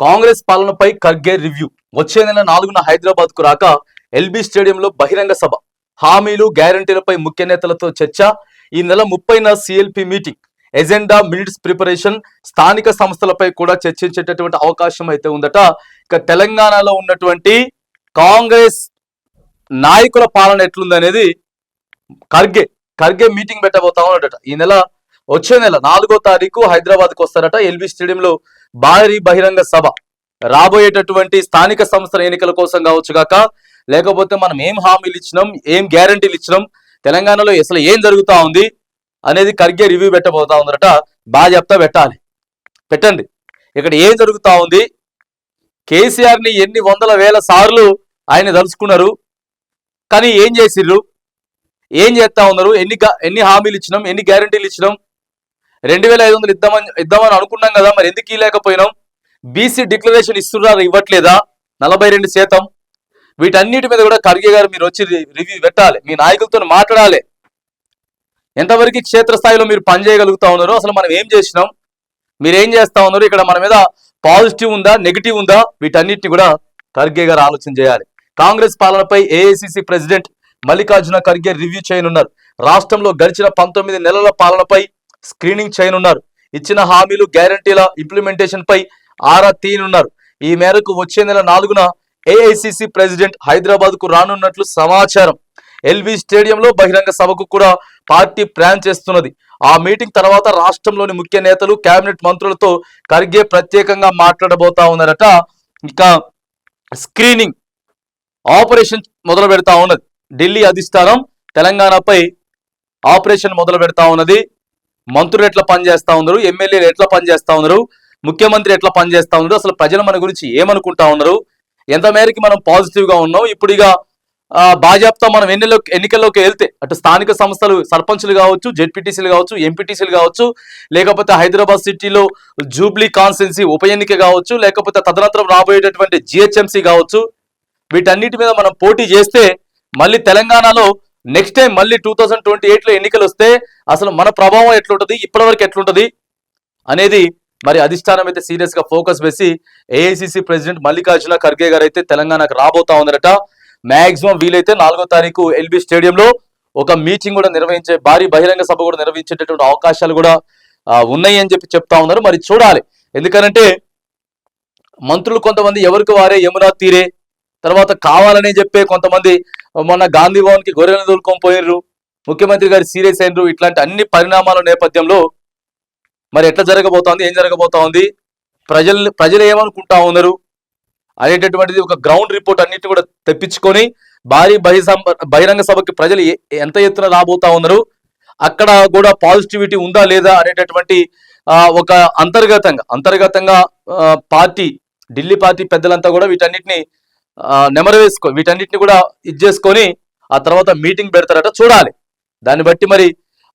కాంగ్రెస్ పాలనపై ఖర్గే రివ్యూ. వచ్చే నెల నాలుగున హైదరాబాద్కు రాక ఎల్బీ స్టేడియంలో బహిరంగ సభ. హామీలు గ్యారంటీలపై ముఖ్య నేతలతో చర్చ. ఈ నెల ముప్పైన CLP meeting. Agenda minutes preparation స్థానిక సంస్థలపై కూడా చర్చించేటటువంటి అవకాశం అయితే ఉందట. ఇక తెలంగాణలో ఉన్నటువంటి కాంగ్రెస్ నాయకుల పాలన ఎట్లుందనేది ఖర్గే ఖర్గే మీటింగ్ పెట్టబోతా ఉన్నాడట. ఈ నెల వచ్చే నెల నాలుగో తారీఖు హైదరాబాద్కి వస్తారట ఎల్బీ స్టేడియంలో భారీ బహిరంగ సభ రాబోయేటటువంటి స్థానిక సంస్థల ఎన్నికల కోసం కావచ్చు కాక లేకపోతే మనం ఏం హామీలు ఇచ్చినాం ఏం గ్యారంటీలు ఇచ్చినాం తెలంగాణలో అసలు ఏం జరుగుతా ఉంది అనేది ఖర్గే రివ్యూ పెట్టబోతా ఉందట బాగా చెప్తా పెట్టాలి. పెట్టండి. ఇక్కడ ఏం జరుగుతా ఉంది? కేసీఆర్ని ఎన్ని వందల వేల సార్లు ఆయన తలుచుకున్నారు కానీ ఏం చేసిర్రు? ఏం చేస్తా ఉన్నారు? ఎన్ని ఎన్ని హామీలు ఇచ్చినాం? ఎన్ని గ్యారంటీలు ఇచ్చినాం? రెండు వేల ఐదు వందలు ఇద్దామని ఇద్దామని అనుకున్నాం కదా మరి ఎందుకు ఇవ్వలేకపోయినాం బీసీ డిక్లరేషన్ ఇస్తున్నారు ఇవ్వట్లేదా? నలభై రెండు శాతం. వీటన్నిటి మీద కూడా ఖర్గే గారు మీరు వచ్చి రి- రివ్యూ పెట్టాలి మీ నాయకులతో మాట్లాడాలి. ఎంతవరకు క్షేత్రస్థాయిలో మీరు పనిచేయగలుగుతా ఉన్నారు అసలు మనం ఏం చేసినాం? మీరు ఏం చేస్తా ఉన్నారు ఇక్కడ మన మీద పాజిటివ్ ఉందా నెగిటివ్ ఉందా? వీటన్నిటిని కూడా ఖర్గే గారు ఆలోచన చేయాలి. కాంగ్రెస్ పాలనపై AICC president Mallikarjuna Kharge review చేయనున్నారు. రాష్ట్రంలో గడిచిన పంతొమ్మిది నెలల పాలనపై స్క్రీనింగ్ చేయనున్నారు. ఇచ్చిన హామీలు గ్యారంటీల ఇంప్లిమెంటేషన్ పై ఆరా తీయనున్నారు. ఈ మేరకు వచ్చే నెల నాలుగున ఏఐసిసి ప్రెసిడెంట్ హైదరాబాద్కు రానున్నట్లు సమాచారం. ఎల్వి స్టేడియంలో బహిరంగ సభకు కూడా పార్టీ ప్లాన్ చేస్తున్నది. ఆ మీటింగ్ తర్వాత రాష్ట్రంలోని ముఖ్య నేతలు కేబినెట్ మంత్రులతో ఖర్గే ప్రత్యేకంగా మాట్లాడబోతా ఉన్నారట. ఇంకా స్క్రీనింగ్ ఆపరేషన్ మొదలు పెడతా ఉన్నది. ఢిల్లీ అధిష్టానం తెలంగాణపై ఆపరేషన్ మొదలు పెడతా ఉన్నది. మంత్రులు ఎట్లా పనిచేస్తా ఉన్నారు? ఎమ్మెల్యేలు ఎట్లా పనిచేస్తా ఉన్నారు? ముఖ్యమంత్రి ఎట్లా పనిచేస్తా ఉన్నారు? అసలు ప్రజలు మన గురించి ఏమనుకుంటా ఉన్నారు? ఎంత మేరకి మనం పాజిటివ్గా ఉన్నాం? ఇప్పుడు ఇక భాజపాతో మనం ఎన్నిలో ఎన్నికల్లోకి వెళ్తే అటు స్థానిక సంస్థలు సర్పంచులు కావచ్చు జెడ్పీటీసీలు కావచ్చు ఎంపీటీసీలు కావచ్చు లేకపోతే హైదరాబాద్ సిటీలో జూబ్లీ కాన్స్టెన్సీ ఉప ఎన్నిక కావచ్చు లేకపోతే తదనంతరం రాబోయేటటువంటి జిహెచ్ఎంసీ కావచ్చు వీటన్నిటి మీద మనం పోటీ చేస్తే మళ్ళీ తెలంగాణలో నెక్స్ట్ టైం మళ్ళీ టూ థౌజండ్ ట్వంటీ ఎయిట్లో ఎన్నికలు వస్తే అసలు మన ప్రభావం ఎట్లుంటుంది? ఇప్పటివరకు ఎట్లుంటుంది? అనేది మరి అధిష్టానం అయితే సీరియస్గా ఫోకస్ వేసి ఏఐసిసి ప్రెసిడెంట్ మల్లికార్జున ఖర్గే గారు అయితే తెలంగాణకు రాబోతా ఉందరట మ్యాక్సిమం వీలైతే నాలుగో తారీఖు ఎల్బీ స్టేడియంలో ఒక మీటింగ్ కూడా నిర్వహించే భారీ బహిరంగ సభ కూడా నిర్వహించేటటువంటి అవకాశాలు కూడా ఉన్నాయి అని చెప్పి చెప్తా ఉన్నారు. మరి చూడాలి. ఎందుకనంటే మంత్రులు కొంతమంది ఎవరికి వారే యమునా తీరే తర్వాత కావాలని చెప్పే కొంతమంది మొన్న గాంధీ భవన్కి గొర్రెలను దొరుకొని పోయినరు ముఖ్యమంత్రి గారు సీరియస్ అయినరు. ఇట్లాంటి అన్ని పరిణామాల నేపథ్యంలో మరి ఎట్లా జరగబోతోంది ఏం జరగబోతోంది? ప్రజలు ప్రజలు ఏమనుకుంటా ఉన్నారు? అనేటటువంటిది ఒక గ్రౌండ్ రిపోర్ట్ అన్నిటి కూడా తెప్పించుకొని భారీ బహిరంగ సభకి ప్రజలు ఏ- ఎంత ఎత్తున రాబోతా ఉన్నారు? అక్కడ కూడా పాజిటివిటీ ఉందా లేదా అనేటటువంటి ఒక అంతర్గతంగా అంతర్గతంగా పార్టీ ఢిల్లీ పార్టీ పెద్దలంతా కూడా వీటన్నిటిని నెమరు వేసుకో వీటన్నిటిని కూడా ఇది చేసుకొని ఆ తర్వాత మీటింగ్ పెడతారట చూడాలి. దాన్ని బట్టి మరి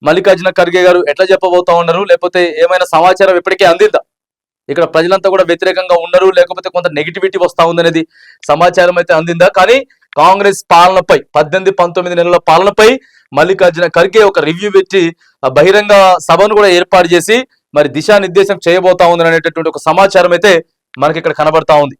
మల్లికార్జున ఖర్గే గారు ఎట్లా చెప్పబోతా ఉన్నారు? లేకపోతే ఏమైనా సమాచారం ఇప్పటికే అందిందా? ఇక్కడ ప్రజలంతా కూడా వ్యతిరేకంగా ఉన్నారు లేకపోతే కొంత నెగిటివిటీ వస్తా ఉందనేది సమాచారం అయితే అందిందా? కానీ కాంగ్రెస్ పాలనపై పద్దెనిమిది పంతొమ్మిది నెలల పాలనపై మల్లికార్జున ఖర్గే ఒక రివ్యూ పెట్టి బహిరంగ సభను కూడా ఏర్పాటు చేసి మరి దిశానిర్దేశం చేయబోతా ఉందని అనేటటువంటి ఒక సమాచారం అయితే మనకి ఇక్కడ కనబడతా ఉంది.